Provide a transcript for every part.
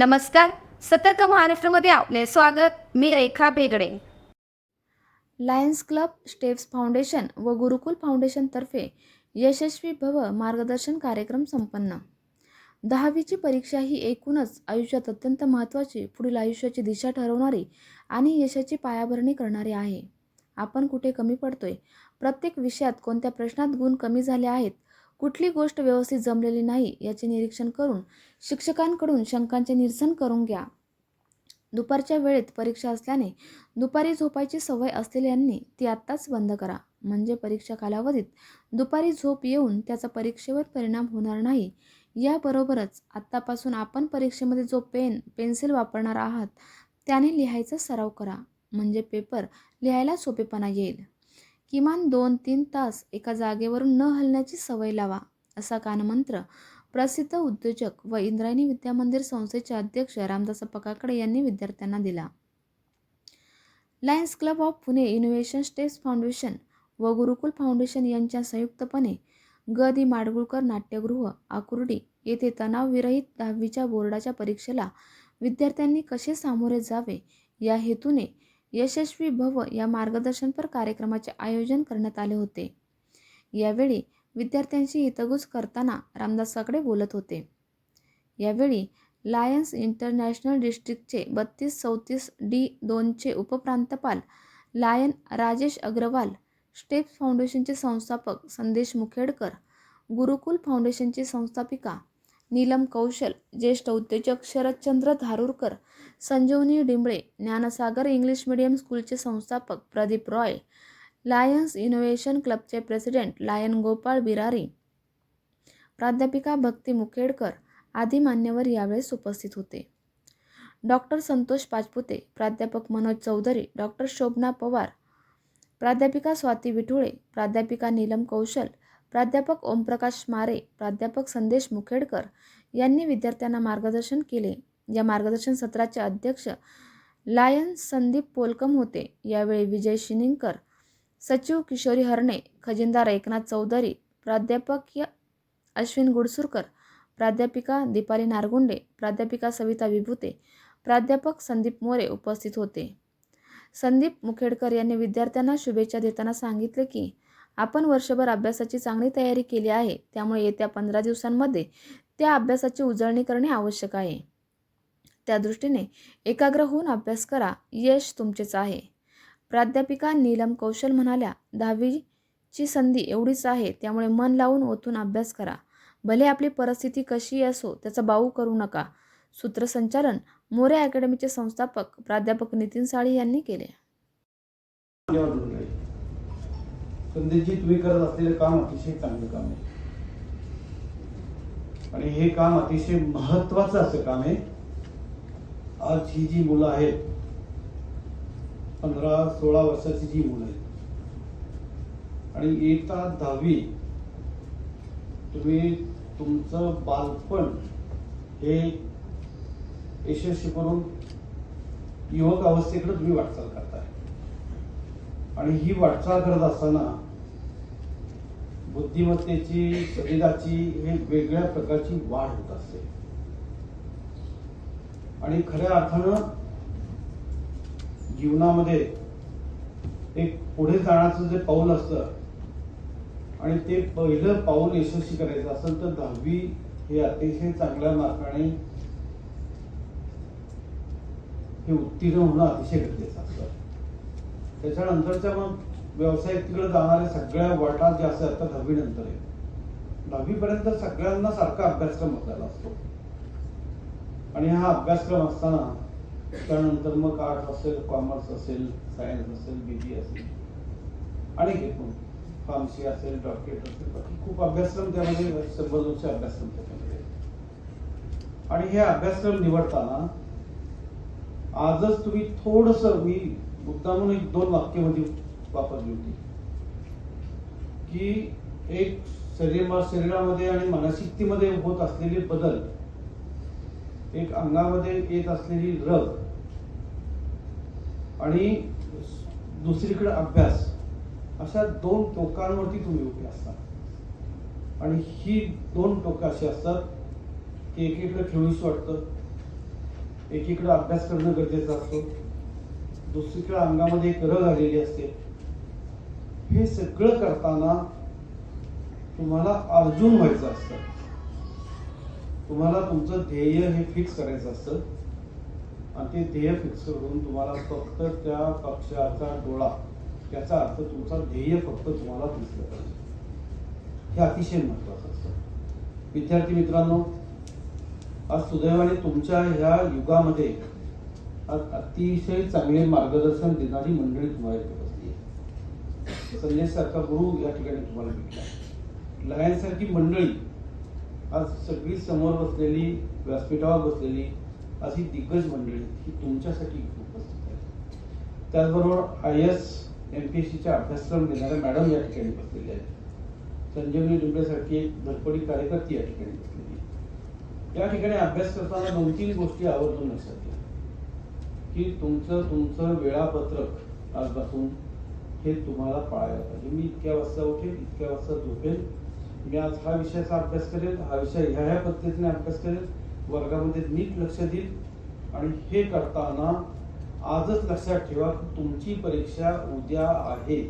नमस्कार. सतर्क महाराष्ट्रामध्ये आपले स्वागत. मी Rekha Begde lions club steps foundation व गुरुकुल फाउंडेशनतर्फे यशस्वी भव मार्गदर्शन कार्यक्रम संपन्न. दहावीची परीक्षा ही एकूणच आयुष्यात अत्यंत महत्त्वाची पुढील आयुष्याची दिशा ठरवणारी आणि यशाची पायाभरणी करणारी आहे. आपण कुठे कमी पडतोय? प्रत्येक विषयात कोणत्या प्रश्नात गुण कमी झाले आहेत? कुठली गोष्ट व्यवस्थित जमलेली नाही याचे निरीक्षण करून शिक्षकांकडून शंकांचे निरसन करून घ्या. दुपारच्या वेळेत परीक्षा असल्याने दुपारी झोपायची सवय असलेल्यांनी ती आत्ताच बंद करा. म्हणजे परीक्षा कालावधीत दुपारी झोप येऊन त्याचा परीक्षेवर परिणाम होणार नाही. याबरोबरच आत्तापासून आपण परीक्षेमध्ये जो पेन पेन्सिल वापरणार आहात त्याने लिहायचा सराव करा. म्हणजे पेपर लिहायला सोपेपणा येईल. किमान दोन तीन तास एका जागेवरून न हलण्याची सवय लावा असा कानमंत्र प्रसिद्ध उद्योजक व इंद्रायणी विद्यामंदिर संस्थेचे अध्यक्ष रामदास पकाकडे यांनी विद्यार्थ्यांना दिला. Lions club of Pune innovation steps foundation व गुरुकुल फाउंडेशन यांच्या संयुक्तपणे ग दि माडगुळकर नाट्यगृह आकुर्डी येथे तणावविरहित दहावीच्या बोर्डाच्या परीक्षेला विद्यार्थ्यांनी कसे सामोरे जावे या हेतूने यशस्वी भव या मार्गदर्शनपर कार्यक्रमाचे आयोजन करण्यात आले होते. यावेळी विद्यार्थ्यांशी हितगुज करताना रामदास साकडे बोलत होते. यावेळी लायन्स इंटरनॅशनल डिस्ट्रिक्टचे बत्तीस चौतीस डी दोनचे उपप्रांतपाल लायन राजेश अग्रवाल स्टेप्स फाउंडेशनचे संस्थापक संदेश मुखेडकर गुरुकुल फाउंडेशनची संस्थापिका नीलम कौशल ज्येष्ठ उद्योजक शरदचंद्र धारूरकर संजीवनी डिंबळे ज्ञानसागर इंग्लिश मिडियम स्कूलचे संस्थापक प्रदीप रॉय लायन्स इनोव्हेशन क्लबचे प्रेसिडेंट लायन गोपाळ बिरारी प्राध्यापिका भक्ती मुखेडकर आदी मान्यवर यावेळेस उपस्थित होते. डॉक्टर संतोष पाचपुते प्राध्यापक मनोज चौधरी डॉक्टर शोभना पवार प्राध्यापिका स्वाती विठुळे प्राध्यापिका नीलम कौशल प्राध्यापक ओमप्रकाश मारे प्राध्यापक संदेश मुखेडकर यांनी विद्यार्थ्यांना मार्गदर्शन केले. या मार्गदर्शन सत्राचे अध्यक्ष लायन संदीप पोलकम होते. यावेळी विजय शिनिंगकर सचिव किशोरी हरणे खजिनदार एकनाथ चौधरी प्राध्यापक य- अश्विन गुडसुरकर प्राध्यापिका दीपाली नारगुंडे प्राध्यापिका सविता विभूते प्राध्यापक संदीप मोरे उपस्थित होते. संदीप मुखेडकर यांनी विद्यार्थ्यांना शुभेच्छा देताना सांगितले की आपण वर्षभर अभ्यासाची चांगली तयारी केली आहे त्यामुळे येत्या पंधरा दिवसांमध्ये त्या अभ्यासाची उजळणी करणे आवश्यक आहे. त्या दृष्टीने एकाग्र होऊन अभ्यास करा यश तुमचेच आहे. प्राध्यापिका नीलम कौशल म्हणाल्या दहावीची संधी एवढीच आहे त्यामुळे मन लावून ओतून अभ्यास करा. भले आपली परिस्थिती कशी असो त्याचा बाऊ करू नका. सूत्रसंचालन मोरे अकॅडमीचे संस्थापक प्राध्यापक नितीन साळी यांनी केले. धन्यवाद संदेशजी तुम्ही करत असलेलं काम अतिशय चांगलं काम आहे. आणि हे काम अतिशय महत्वाचं असं काम आहे. आज ही जी मुलं आहेत पंधरा सोळा वर्षाची जी मुलं आहेत आणि येता दहावी तुम्ही तुमचं बालपण हे यशस्वी करून युवक अवस्थेकडे तुम्ही वाटचाल करताय. आणि ही वाटचाल करत असताना बुद्धिमत्तेची शरीराची हे वेगळ्या प्रकारची वाढ होत असते. आणि खऱ्या अर्थानं जीवनामध्ये एक पुढे जाण्याचं जे पाऊल असतं आणि ते पहिलं पाऊल यशस्वी करायचं असेल तर दहावी हे अतिशय चांगल्या मार्गाने हे उत्तीर्ण होणं अतिशय गरजेचं असतं. त्याच्यानंतरच्या मग व्यवसायाकडे जाणाऱ्या सगळ्या वाटा ज्या असतात तर दहावी नंतर आहे. दहावी पर्यंत सगळ्यांना सारखा अभ्यासक्रम असायला असतो. आणि हा अभ्यासक्रम असताना त्यानंतर मग आर्ट असेल कॉमर्स असेल सायन्स असेल बी असेल आणि एकूण फार्मसी असेल डॉक्टरेट असेल बाकी खूप अभ्यासक्रम त्यामध्ये शंभर दोनशे अभ्यासक्रम त्याच्यामध्ये. आणि हे अभ्यासक्रम निवडताना आजच तुम्ही थोडस मी मुद्दामून एक दोन वाक्यामध्ये वापरली होती. की एक शरीर शरीरामध्ये आणि मानसिकतेमध्ये होत असलेले बदल एक अंगामध्ये येत असलेली रग आणि दुसरीकडे अभ्यास अशा दोन टोकांवरती तुम्ही उभे असता. आणि ही दोन टोकं अशी असतात की एकीकडे खेळूस वाटतं एकीकडे अभ्यास करणं गरजेचं असतं. दुसरीकडे अंगामध्ये एक रग आलेली असते. हे सगळं करताना तुम्हाला अर्जुन व्हायचं असतं. तुम्हाला तुमचं ध्येय हे फिक्स करायचं असतं. आणि ते ध्येय फिक्स करून तुम्हाला फक्त त्या पक्षाचा डोळा त्याचा अर्थ तुमचा ध्येय फक्त तुम्हाला दिसलं पाहिजे. हे अतिशय महत्वाचं असतं. विद्यार्थी मित्रांनो आज सुदैवाने तुमच्या ह्या युगामध्ये अतिशय चांगले मार्गदर्शन देणारी मंडळी तुम्हाला इथे बसली आहे. संजय सारखा गुरु या ठिकाणी तुम्हाला भेटला लायनसारखी मंडळी आज सगळी समोर बसलेली व्यासपीठावर बसलेली अशी दिग्गज मंडळी ही तुमच्यासाठी उपस्थित आहे त्याचबरोबर I S M P S सीचा अभ्यासक्रम देणाऱ्या मॅडम या ठिकाणी बसलेल्या आहेत. संजीवनी डुंबेसारखी एक धडपडी कार्यकर्ती या ठिकाणी बसलेली या ठिकाणी अभ्यास करताना दोन तीन गोष्टी आवर्जून असतात की तुमचं तुमचं वेळापत्रक आजपासून हे तुम्हाला पाळायला पाहिजे. मी इतक्या वाजता उठेल इतक्या वाजता झोपेल मी आज हा विषयाचा अभ्यास करेल हा विषय ह्या ह्या पद्धतीने अभ्यास करेल वर्गामध्ये नीट लक्ष देईल आणि हे करताना आजच लक्षात ठेवा तुमची परीक्षा उद्या आहे.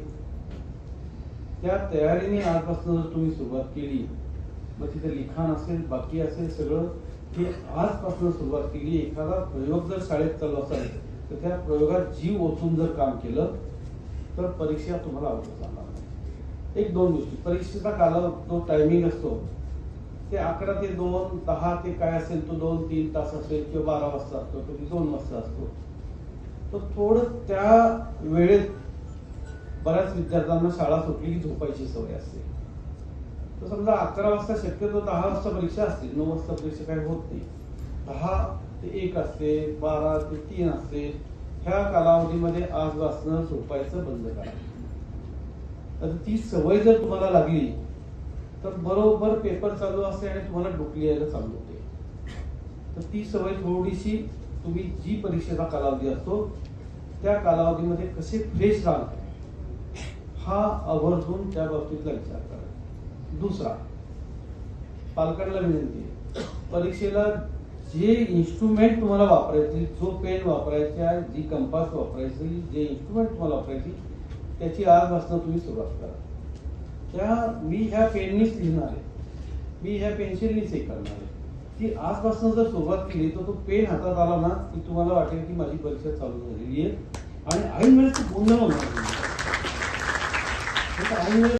त्या तयारीने आजपासून जर तुम्ही सुरुवात केली मग तिथे लिखाण असेल बाकी असेल सगळं हे आजपासून सुरुवात केली एखादा प्रयोग जर शाळेत चालू असेल तर त्या प्रयोगात जीव ओतून जर काम केलं तर परीक्षा तुम्हाला अवघड जाणार एक दोन गोष्टी. परीक्षेचा काल जो टायमिंग असतो ते अकरा ते दोन दहा ते काय असेल तो दोन तीन तास असेल किंवा बारा वाजता असतो कधी दोन वाजता असतो. तर थोडं त्या वेळेत बऱ्याच विद्यार्थ्यांना शाळा सुटली की झोपायची सवय असते. तर समजा अकरा वाजता शक्यतो दहा वाजता परीक्षा असते. नऊ वाजता परीक्षा काही होत नाही. दहा ते एक असते बारा ते तीन असते. ह्या कालावधीमध्ये आज वाचणं झोपायचं बंद करा. तर ती सवय जर तुम्हाला लागली तर बरोबर पेपर चालू असते आणि तुम्हाला डोकली यायला चालू होते. तर ती सवय थोडीशी तुम्ही जी परीक्षेचा कालावधी असतो त्या कालावधीमध्ये कसे फ्रेश राहाल हा आवर्जून त्या बाबतीतला विचार करा. दुसरा पालकांना विनंती आहे परीक्षेला जे इन्स्ट्रुमेंट तुम्हाला वापरायचे जो पेन वापरायचा जी कंपास वापरायची जे इन्स्ट्रुमेंट तुम्हाला वापरायची त्याची आजपासून तुम्ही सुरुवात करा. त्या मी ह्या पेननीच लिहिणार आहे. मी ह्या पेन्सिलनीच हे करणार आहे. ती आजपासून जर सुरुवात केली तर तो पेन हातात आला ना की तुम्हाला वाटेल की माझी परीक्षा चालू झालेली आहे. आणि ऐन वेळेस गोंधळ होणार ऐन वेळेस